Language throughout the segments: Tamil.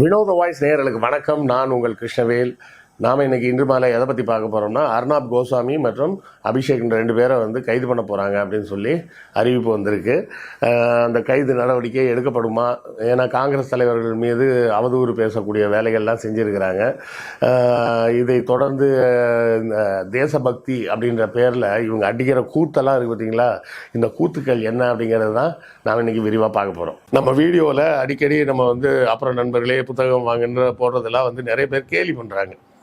வினோத வாய்ஸ் நேயர்களுக்கு வணக்கம். நான் உங்கள் கிருஷ்ணவேல். நாம் இன்றைக்கி இன்று மாலை எதை பற்றி பார்க்க போகிறோம்னா அர்னாப் கோஸ்வாமி மற்றும் அபிஷேக் ரெண்டு பேரை வந்து கைது பண்ண போகிறாங்க அப்படின்னு சொல்லி அறிவிப்பு வந்திருக்கு. அந்த கைது நடவடிக்கை எடுக்கப்படுமா? ஏன்னா காங்கிரஸ் தலைவர்கள் மீது அவதூறு பேசக்கூடிய வேலைகள்லாம் செஞ்சுருக்கிறாங்க. இதை தொடர்ந்து இந்த தேசபக்தி அப்படின்ற பேரில் இவங்க அடிக்கிற கூத்தெல்லாம் இருக்குது பார்த்தீங்களா இந்த கூத்துக்கள் என்ன அப்படிங்கிறது தான் நாம் இன்னைக்கு விரிவாக பார்க்க போகிறோம் நம்ம வீடியோவில் அடிக்கடி நம்ம வந்து அப்புறம் நண்பர்களே புத்தகம் வாங்குன்ற போடுறதெல்லாம் வந்து நிறைய பேர் கேலி பண்ணுறாங்க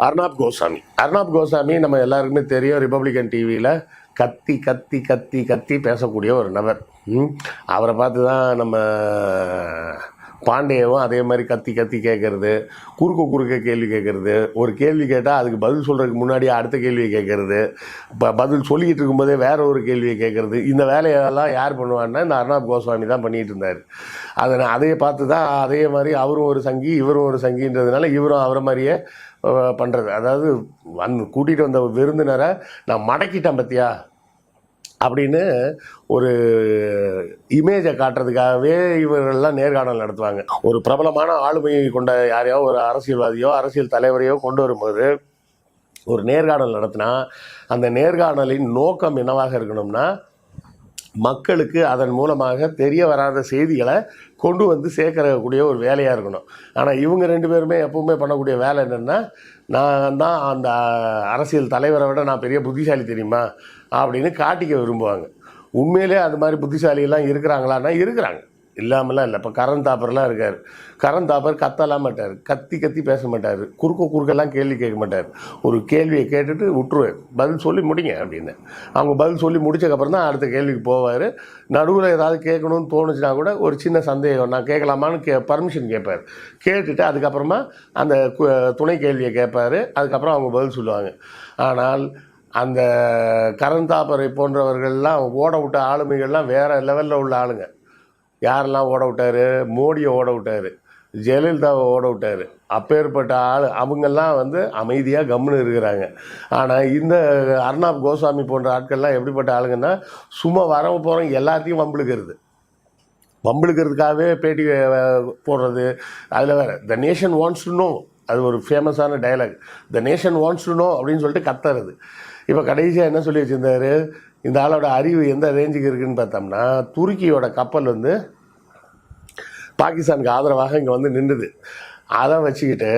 அர்னாப் கோசாமி அர்னாப் கோசாமி நம்ம எல்லாருக்குமே தெரியும் ரிப்பப்ளிகன் டிவியில் கத்தி கத்தி கத்தி கத்தி பேசக்கூடிய ஒரு நபர் ம். அவரை பார்த்து தான் நம்ம பாண்டியவும் அதே மாதிரி கத்தி கத்தி கேட்குறது குறுக்க குறுக்க கேள்வி கேட்குறது ஒரு கேள்வி கேட்டால் அதுக்கு பதில் சொல்கிறதுக்கு முன்னாடி அடுத்த கேள்வியை கேட்குறது இப்போ பதில் சொல்லிக்கிட்டு இருக்கும்போதே வேற ஒரு கேள்வியை கேட்குறது இந்த வேலையெல்லாம் யார் பண்ணுவான்னா இந்த அர்ணாப் கோஸ்வாமி தான் பண்ணிகிட்டு இருந்தார். அதை நான் அதையே பார்த்து தான் அதே மாதிரி அவரும் ஒரு சங்கி இவரும் ஒரு சங்கின்றதுனால இவரும் அவரை மாதிரியே பண்ணுறது அதாவது வந்து கூட்டிகிட்டு வந்த விருந்தினரை நான் மடக்கிட்டேன் பத்தியா? அப்படின்னு ஒரு இமேஜை காட்டுறதுக்காகவே இவர்கள்லாம் நேர்காணல் நடத்துவாங்க. ஒரு பிரபலமான ஆளுமையை கொண்ட யாரையோ ஒரு அரசியல்வாதியோ அரசியல் தலைவரையோ கொண்டு வரும்போது ஒரு நேர்காணல் நடத்தினா அந்த நேர்காணலின் நோக்கம் என்னவாக இருக்கணும்னா மக்களுக்கு அதன் மூலமாக தெரிய வராத செய்திகளை கொண்டு வந்து சேர்க்கறக்கூடிய ஒரு வேலையாக இருக்கணும். ஆனால் இவங்க ரெண்டு பேருமே எப்பவுமே பண்ணக்கூடிய வேலை என்னென்னா நான் தான் அந்த அரசியல் தலைவரை விட நான் பெரிய புத்திசாலி தெரியுமா? அப்படின்னு காட்டிக்க விரும்புவாங்க. உண்மையிலே அது மாதிரி புத்திசாலியெல்லாம் இருக்கிறாங்களான்னா இருக்கிறாங்க. இல்லாமலாம் இல்லை. இப்போ கரண் தாப்பர்லாம் இருக்கார். கரண் தாப்பர் கத்தலாம் மாட்டார். கத்தி கத்தி பேச மாட்டார். குறுக்க குறுக்கெல்லாம் கேள்வி கேட்க மாட்டார். ஒரு கேள்வியை கேட்டுட்டு விட்டுருவார் பதில் சொல்லி முடிங்க அப்படின்னு. அவங்க பதில் சொல்லி முடிச்சக்கப்புறம் தான் அடுத்த கேள்விக்கு போவார். நடுவில் ஏதாவது கேட்கணும்னு தோணுச்சுன்னா கூட ஒரு சின்ன சந்தேகம். நான் கேட்கலாமான்னு கே பர்மிஷன் கேட்பார். கேட்டுட்டு அதுக்கப்புறமா அந்த துணை கேள்வியை கேட்பார். அதுக்கப்புறம் அவங்க பதில் சொல்லுவாங்க. ஆனால் அந்த கரந்தாபரை போன்றவர்கள்லாம் ஓட விட்ட ஆளுமைகள்லாம் வேறு லெவலில் உள்ள ஆளுங்க. யாரெல்லாம் ஓட விட்டார்? மோடியை ஓட விட்டார். ஜெயலலிதாவை ஓட விட்டார். அப்பேற்பட்ட ஆள் அவங்கெல்லாம் வந்து அமைதியாக கம்முன்னு இருக்கிறாங்க. ஆனால் இந்த அர்ணாப் கோஸ்வாமி போன்ற ஆட்கள்லாம் எப்படிப்பட்ட ஆளுங்கன்னா சும்மா வர போகிறவங்க எல்லாத்தையும் வம்பிழுக்கிறது. வம்பிழுக்கிறதுக்காகவே பேட்டி போடுறது. அதில் வேற the nation wants to know அது ஒரு ஃபேமஸான dialogue the nation wants to know அப்படின்னு சொல்லிட்டு கத்துறது. இப்போ கடைசியாக என்ன சொல்லி வச்சுருந்தாரு? இந்த ஆளோட அறிவு எந்த ரேஞ்சுக்கு இருக்குன்னு பார்த்தோம்னா துருக்கியோட கப்பல் வந்து பாகிஸ்தானுக்கு ஆதரவாக இங்கே வந்து நின்றுது அதை வச்சுக்கிட்டு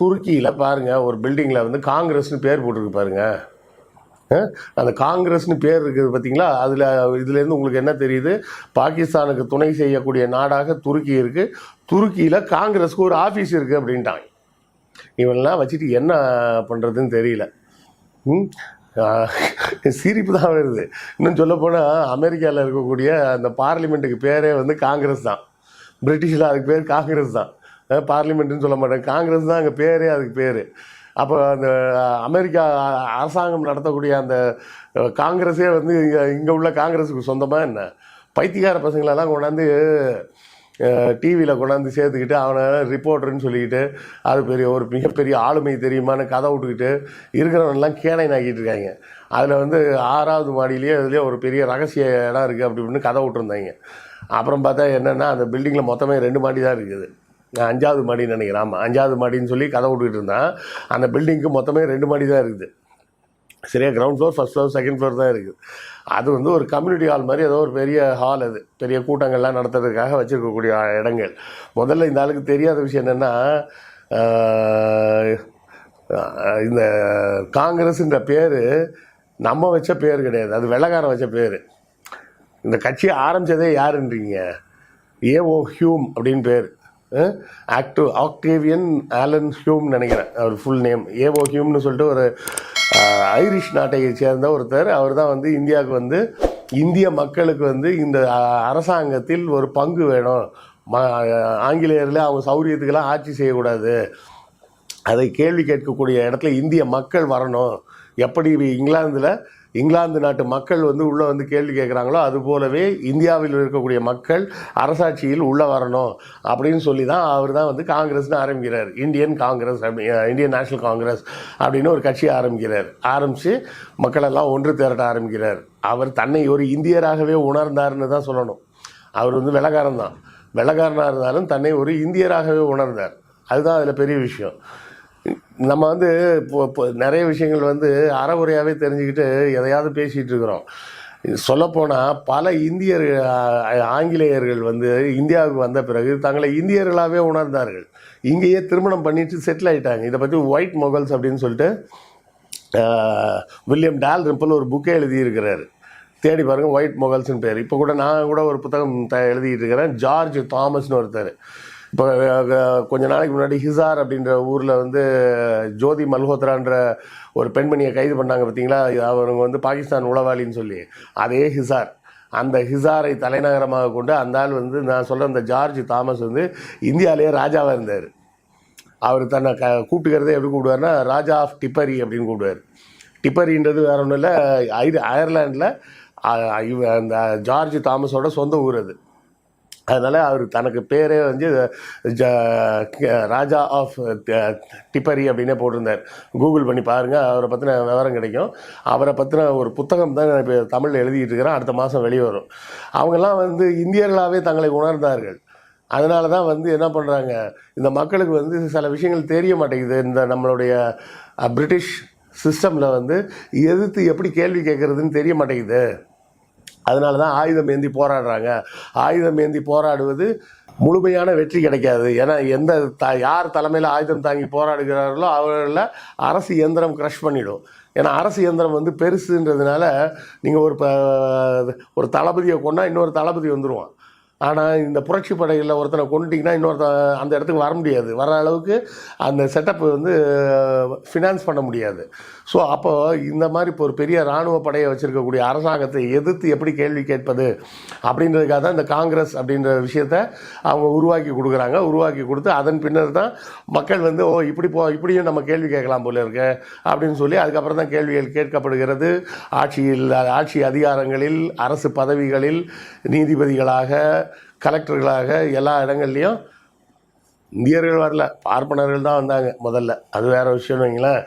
துருக்கியில் பாருங்கள் ஒரு பில்டிங்கில் வந்து காங்கிரஸ்னு பேர் போட்டிருக்கு பாருங்கள் அந்த காங்கிரஸ்னு பேர் இருக்குது பார்த்தீங்களா அதில் இதுலேருந்து உங்களுக்கு என்ன தெரியுது? பாகிஸ்தானுக்கு துணை செய்யக்கூடிய நாடாக துருக்கி இருக்குது துருக்கியில் காங்கிரஸுக்கு ஒரு ஆஃபீஸ் இருக்குது அப்படின்ட்டாங்க. இவெல்லாம் வச்சுட்டு என்ன பண்ணுறதுன்னு தெரியல. ம்? சிரிப்பு தான் வருது. இன்னும் சொல்லப்போனால் அமெரிக்காவில் இருக்கக்கூடிய அந்த பார்லிமெண்ட்டுக்கு பேரே வந்து காங்கிரஸ் தான். பிரிட்டிஷில் அதுக்கு பேர் காங்கிரஸ் தான். பார்லிமெண்ட்டுன்னு சொல்ல மாட்டாங்க காங்கிரஸ் தான் அங்கே பேரே அதுக்கு பேர். அப்போ அந்த அமெரிக்கா அரசாங்கம் நடத்தக்கூடிய அந்த காங்கிரஸே வந்து இங்கே இங்கே உள்ள காங்கிரஸுக்கு சொந்தமாக என்ன? பைத்தியக்கார பசங்களெல்லாம் கொண்டாந்து டிவியில் கொண்டாந்து சேர்த்துக்கிட்டு அவனை ரிப்போர்ட்டர்னு சொல்லிக்கிட்டு அது பெரிய ஒரு மிகப்பெரிய ஆளுமை தெரியுமான்னு கதை விட்டுக்கிட்டு இருக்கிறவனெல்லாம் கேனை நாக்கிட்டு இருக்காங்க. அதில் வந்து ஆறாவது மாடியிலேயே அதுலேயே ஒரு பெரிய ரகசிய இடம் இருக்குது அப்படி இப்படின்னு கதை விட்டுருந்தாங்க. அப்புறம் பார்த்தா என்னென்னா அந்த பில்டிங்கில் மொத்தமே ரெண்டு மாடி தான் இருக்குது. நான் அஞ்சாவது மாடின்னு நினைக்கிறேன். ஆமாம் அஞ்சாவது மாடின்னு சொல்லி கதை விட்டுக்கிட்டு இருந்தான். அந்த பில்டிங்க்கு மொத்தமே ரெண்டு மாடி தான் இருக்குது. சரியா ground floor first floor second floor தான் இருக்குது. அது வந்து ஒரு கம்யூனிட்டி ஹால் மாதிரி ஏதோ ஒரு பெரிய ஹால் அது. பெரிய கூட்டங்கள்லாம் நடத்துறதுக்காக வச்சுருக்கக்கூடிய இடங்கள். முதல்ல இந்த ஆளுக்கு தெரியாத விஷயம் என்னென்னா இந்த காங்கிரஸ்ன்ற பேர் நம்ம வச்ச பேர் கிடையாது. அது வெள்ளக்காரன் வச்ச பேர். இந்த கட்சியை ஆரம்பிச்சதே யாருன்றீங்க? ஏஓ ஹியூம் அப்படின்னு பேர். ஆக்டிவ் ஆக்டேவியன் ஆலன் ஹியூம் நினைக்கிறேன். அவர் ஃபுல் நேம் ஏஓ ஹியூம்னு சொல்லிட்டு ஒரு ஐரிஷ் நாட்டை சேர்ந்த ஒருத்தர். அவர் தான் வந்து இந்தியாவுக்கு வந்து இந்திய மக்களுக்கு வந்து இந்த அரசாங்கத்தில் ஒரு பங்கு வேணும். ம ஆங்கிலேயரில் அவங்க சௌரியத்துக்கெல்லாம் ஆட்சி செய்யக்கூடாது. அதை கேள்வி கேட்கக்கூடிய இடத்துல இந்திய மக்கள் வரணும். எப்படி இங்கிலாந்தில் இங்கிலாந்து நாட்டு மக்கள் வந்து உள்ளே வந்து கேள்வி கேட்குறாங்களோ அது போலவே இந்தியாவில் இருக்கக்கூடிய மக்கள் அரசாட்சியில் உள்ளே வரணும் அப்படின்னு சொல்லி தான் அவர் தான் வந்து காங்கிரஸ்னு ஆரம்பிக்கிறார். இந்தியன் காங்கிரஸ் அப்படி இந்தியன் நேஷனல் காங்கிரஸ் அப்படின்னு ஒரு கட்சியை ஆரம்பிக்கிறார். ஆரம்பித்து மக்களெல்லாம் ஒன்று திரட்ட ஆரம்பிக்கிறார். அவர் தன்னை ஒரு இந்தியராகவே உணர்ந்தார்னு தான் சொல்லணும். அவர் வந்து வெள்ளக்காரன் தான் வெள்ளக்காரனாக இருந்தாலும் தன்னை ஒரு இந்தியராகவே உணர்ந்தார். அதுதான் அதில் பெரிய விஷயம். நம்ம வந்து இப்போ இப்போ நிறைய விஷயங்கள் வந்து அறகுறையாகவே தெரிஞ்சுக்கிட்டு எதையாவது பேசிகிட்டு இருக்கிறோம். சொல்லப்போனால் பல இந்தியர் ஆங்கிலேயர்கள் வந்து இந்தியாவுக்கு வந்த பிறகு தங்களை இந்தியர்களாகவே உணர்ந்தார்கள். இங்கேயே திருமணம் பண்ணிட்டு செட்டில் ஆகிட்டாங்க இதை பற்றி ஒயிட் மொகல்ஸ் அப்படின்னு சொல்லிட்டு வில்லியம் டால் ரிம்பிள் ஒரு புக்கே எழுதியிருக்கிறாரு. தேடி பாருங்க ஒயிட் மொகல்ஸ்னு பேர். இப்போ கூட நான் கூட ஒரு புத்தகம் த எழுதிட்டு இருக்கிறேன். ஜார்ஜ் தாமஸ்னு ஒருத்தர். இப்போ கொஞ்ச நாளைக்கு முன்னாடி ஹிசார் அப்படின்ற ஊரில் வந்து ஜோதி மல்ஹோத்ரான்ற ஒரு பெண்மணியை கைது பண்ணாங்க பார்த்தீங்களா அவங்க வந்து பாகிஸ்தான் உளவாளின்னு சொல்லி. அதே ஹிசார். அந்த ஹிசாரை தலைநகரமாக கொண்டு அந்த ஆள் வந்து நான் சொல்கிற அந்த ஜார்ஜ் தாமஸ் வந்து இந்தியாவிலேயே ராஜாவாக இருந்தார். அவர் தன்னை க கூப்பிட்டுக்கிறதே எப்படி கூப்பிடுவார்னா ராஜா ஆஃப் டிப்பரி அப்படின்னு கூப்பிடுவார். டிப்பரின்றது வேற ஒன்றும் இல்லை ஐ அயர்லாண்டில் அந்த ஜார்ஜ் தாமஸோட சொந்த ஊர் அது. அதனால் அவர் தனக்கு பேரே வந்து ஜ ராஜா ஆஃப் டிப்பரி அப்படின்னே போட்டிருந்தார். கூகுள் பண்ணி பாருங்கள் அவரை பற்றின விவரம் கிடைக்கும். அவரை பற்றின ஒரு புத்தகம் தான் இப்போ தமிழில் எழுதிட்டு இருக்கிறேன். அடுத்த மாதம் வெளிவரும் அவங்கெல்லாம் வந்து இந்தியர்களாகவே தங்களை உணர்ந்தார்கள். அதனால தான் வந்து என்ன பண்ணுறாங்க இந்த மக்களுக்கு வந்து சில விஷயங்கள் தெரிய மாட்டேங்குது. இந்த நம்மளுடைய பிரிட்டிஷ் சிஸ்டமில் வந்து எதிர்த்து எப்படி கேள்வி கேட்குறதுன்னு தெரிய மாட்டேங்குது. அதனால தான் ஆயுதம் ஏந்தி போராடுறாங்க. ஆயுதம் ஏந்தி போராடுவது முழுமையான வெற்றி கிடைக்காது. ஏன்னா எந்த த யார் தலைமையில் ஆயுதம் தாங்கி போராடுகிறார்களோ அவர்களில் அரசு இயந்திரம் க்ரஷ் பண்ணிவிடும் ஏன்னா அரசு இயந்திரம் வந்து பெருசுன்றதுனால நீங்கள் ஒரு ப- ஒரு தளபதியை கொண்டா இன்னொரு தளபதி வந்துடுவான் ஆனால் இந்த புரட்சி படைகளில் ஒருத்தனை கொண்டுட்டிங்கன்னா இன்னொருத்த அந்த இடத்துக்கு வர முடியாது. வர அளவுக்கு அந்த செட்டப் வந்து ஃபினான்ஸ் பண்ண முடியாது. ஸோ அப்போ இந்த மாதிரி இப்போ ஒரு பெரிய இராணுவ படையை வச்சுருக்கக்கூடிய அரசாங்கத்தை எதிர்த்து எப்படி கேள்வி கேட்பது அப்படின்றதுக்காக தான் இந்த காங்கிரஸ் அப்படின்ற விஷயத்த அவங்க உருவாக்கி கொடுக்குறாங்க. உருவாக்கி கொடுத்து அதன் பின்னர் தான் மக்கள் வந்து ஓ இப்படி போ இப்படியும் நம்ம கேள்வி கேட்கலாம் போல இருக்கு அப்படின்னு சொல்லி அதுக்கப்புறம் தான் கேள்விகள் கேட்கப்படுகிறது. ஆட்சியில் ஆட்சி அதிகாரங்களில் அரசு பதவிகளில் நீதிபதிகளாக கலெக்டர்களாக எல்லா இடங்கள்லையும் இந்தியர்கள் வரல. பார்ப்பனர்கள் தான் வந்தாங்க முதல்ல. அது வேறு விஷயம்னு வைங்களேன்.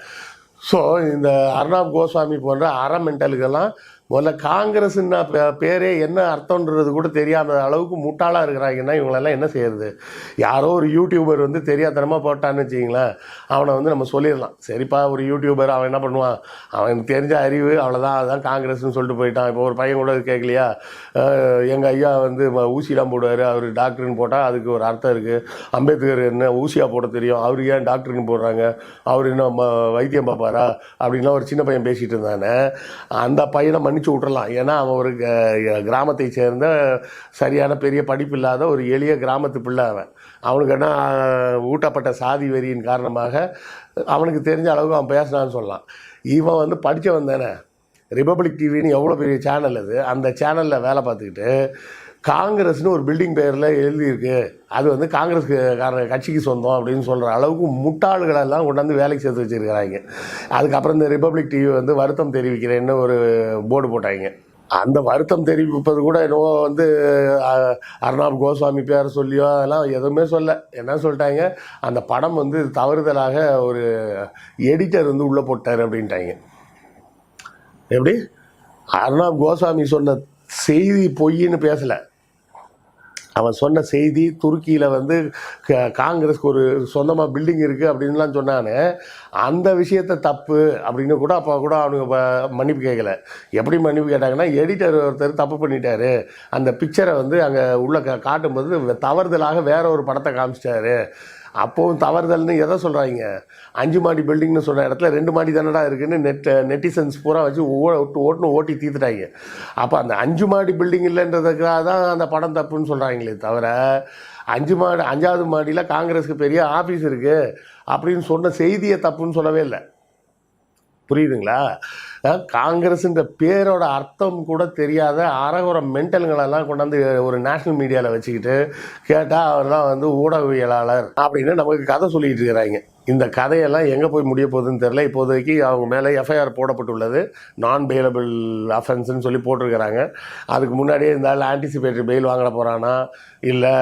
ஸோ இந்த அர்ணாப் கோஸ்வாமி போன்ற அறமெண்டலுக்கெல்லாம் முதல்ல காங்கிரஸ்னா பே- பேரே என்ன அர்த்தம்ன்றது கூட தெரியாத அளவுக்கு முட்டாளாக இருக்கிறாங்கன்னா இவங்களெல்லாம் என்ன செய்யறது? யாரோ ஒரு யூடியூபர் வந்து தெரியாதனமாக போட்டான்னு வச்சிங்களேன் அவனை வந்து நம்ம சொல்லிடலாம். சரிப்பா ஒரு யூடியூபர் அவன் என்ன பண்ணுவான்? அவனுக்கு தெரிஞ்ச அறிவு அவ்வளோதான் அதுதான் காங்கிரஸ்னு சொல்லிட்டு போயிட்டான். இப்போ ஒரு பையன் கூட கேட்கலையா? எங்கள் ஐயா வந்து ஊசிலாம் போடுவார். அவர் டாக்டர்னு போட்டால் அதுக்கு ஒரு அர்த்தம் இருக்குது அம்பேத்கர் என்ன ஊசியாக போட தெரியும். அவருக்கு ஏன் டாக்டர்னு போடுறாங்க? அவர் என்ன ம- வைத்தியம் பார்ப்பாரா? அப்படின்லாம் ஒரு சின்ன பையன் பேசிகிட்டு இருந்தானே. அந்த பையனை மன்னிச்சு விட்றலாம் ஏன்னா அவன் ஒரு கிராமத்தை சேர்ந்த சரியான பெரிய படிப்பு இல்லாத ஒரு எளிய கிராமத்து பிள்ளை அவன். அவனுக்கு என்ன ஊட்டப்பட்ட சாதி வெறியின் காரணமாக அவனுக்கு தெரிஞ்ச அளவுக்கு அவன் பேசினான்னு சொல்லலாம். இவன் வந்து படித்தவன் தானே. ரிபப்ளிக் டிவின்னு எவ்வளோ பெரிய சேனல் அது. அந்த சேனலில் வேலை பார்த்துக்கிட்டு காங்கிரஸ்னு ஒரு பில்டிங் பேரில் எழுதியிருக்கு. அது வந்து காங்கிரஸ் கார கட்சிக்கு சொந்தம் அப்படின்னு சொல்கிற அளவுக்கு முட்டாள்களெல்லாம் கொண்டாந்து வேலைக்கு சேர்த்து வச்சுருக்கிறாங்க. அதுக்கப்புறம் இந்த ரிப்பப்ளிக் டிவி வந்து வருத்தம் தெரிவிக்கிறேன்னு ஒரு போர்டு போட்டாங்க. அந்த வருத்தம் தெரிவிப்பது கூட என்னவோ வந்து அர்ணாப் கோஸ்வாமி பேர் சொல்லியோ அதெல்லாம் எதுவுமே சொல்ல. என்ன சொல்லிட்டாங்க? அந்த படம் வந்து தவறுதலாக ஒரு எடிட்டர் வந்து உள்ளே போட்டார் அப்படின்ட்டாங்க. எப்படி? அர்ணாப் கோஸ்வாமி சொன்ன செய்தி பொய்ன்னு பேசலை. அவன் சொன்ன செய்தி துருக்கியில் வந்து க- காங்கிரஸ்க்கு ஒரு சொந்தமாக பில்டிங் இருக்குது அப்படின்லாம் சொன்னானே. அந்த விஷயத்த தப்பு அப்படின்னு கூட அப்போ கூட அவனுங்க மன்னிப்பு கேட்கல எப்படி மன்னிப்பு கேட்டாங்கன்னா எடிட்டர் ஒருத்தர் தப்பு பண்ணிட்டாரு. அந்த பிக்சரை வந்து அங்கே உள்ள காட்டும்போது தவறுதலாக வேற ஒரு படத்தை காமிச்சிட்டாரு. அப்போவும் தவறுதல்னு எதை சொல்கிறாங்க அஞ்சு மாடி பில்டிங்னு சொன்ன இடத்துல ரெண்டு மாடி தானடா இருக்குன்னு நெட் நெட்டிசன்ஸ் பூரா வச்சு ஓட்டு ஓட்டுன்னு ஓட்டி தீர்த்துட்டாங்க அப்போ அந்த அஞ்சு மாடி பில்டிங் இல்லைன்றதுக்காக தான் அந்த படம் தப்புன்னு சொல்கிறாங்களே தவிர அஞ்சு மாடி அஞ்சாவது மாடியில் காங்கிரஸுக்கு பெரிய ஆஃபீஸ் இருக்குது அப்படின்னு சொன்ன செய்தியை தப்புன்னு சொல்லவே இல்லை. புரியுதுங்களா? காங்கிரஸுன்ற பேரோட அர்த்தம் கூட தெரியாத அறகுற மென்டல்களெல்லாம் கொண்டாந்து ஒரு நேஷனல் மீடியாவில் வச்சுக்கிட்டு கேட்டால் அவர் தான் வந்து ஊடகவியலாளர் அப்படின்னு நமக்கு கதை சொல்லிட்டு இருக்கிறாங்க. இந்த கதையெல்லாம் எங்கே போய் முடிய போகுதுன்னு தெரில இப்போதைக்கு அவங்க மேலே எஃப்ஐஆர் போடப்பட்டுள்ளது. நான் பெயிலபிள் அஃபென்ஸ்னு சொல்லி போட்டிருக்கிறாங்க. அதுக்கு முன்னாடியே இருந்தாலும் ஆன்டிசிபேட்டரி பெயில் வாங்கிட போகிறானா இல்லை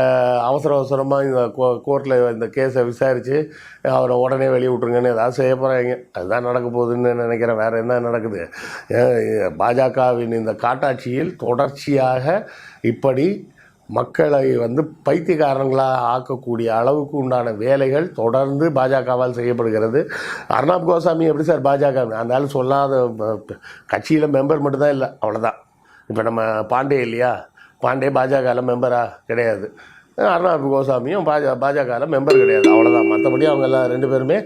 அவசர அவசரமாக இந்த கோ கோர்ட்டில் இந்த கேஸை விசாரித்து அவரை உடனே வெளியே விட்ருங்கன்னு ஏதாவது செய்ய போகிறாங்க அதுதான் நடக்க போகுதுன்னு நினைக்கிறேன். வேறு என்ன நடக்குது? பாஜகவின் இந்த காட்டாட்சியில் தொடர்ச்சியாக இப்படி மக்களை வந்து பைத்தியக்காரங்களாக ஆக்கக்கூடிய அளவுக்கு உண்டான வேலைகள் தொடர்ந்து பாஜகவால் செய்யப்படுகிறது. அர்ணாப் கோசாமி எப்படி சார் பாஜக? அந்த ஆள் சொல்லாத கட்சியில் மெம்பர் மட்டும்தான் இல்லை அவ்வளோதான் இப்போ நம்ம பாண்டே இல்லையா? பாண்டே பாஜகவில் மெம்பராக கிடையாது. அர்ணாப் கோசாமியும் பாஜ பாஜகவில் மெம்பர் கிடையாது அவ்வளோதான் மற்றபடி அவங்க எல்லாம் ரெண்டு பேருமே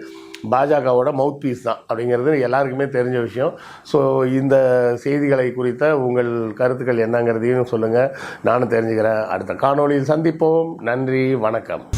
பாஜகவோட மவுத் பீஸ் தான் அப்படிங்கிறது எல்லாருக்குமே தெரிஞ்ச விஷயம். ஸோ இந்த செய்திகளை குறித்த உங்கள் கருத்துக்கள் என்னங்கிறதையும் சொல்லுங்கள் நானும் தெரிஞ்சுக்கிறேன். அடுத்த காணொளியில் சந்திப்போம். நன்றி. வணக்கம்.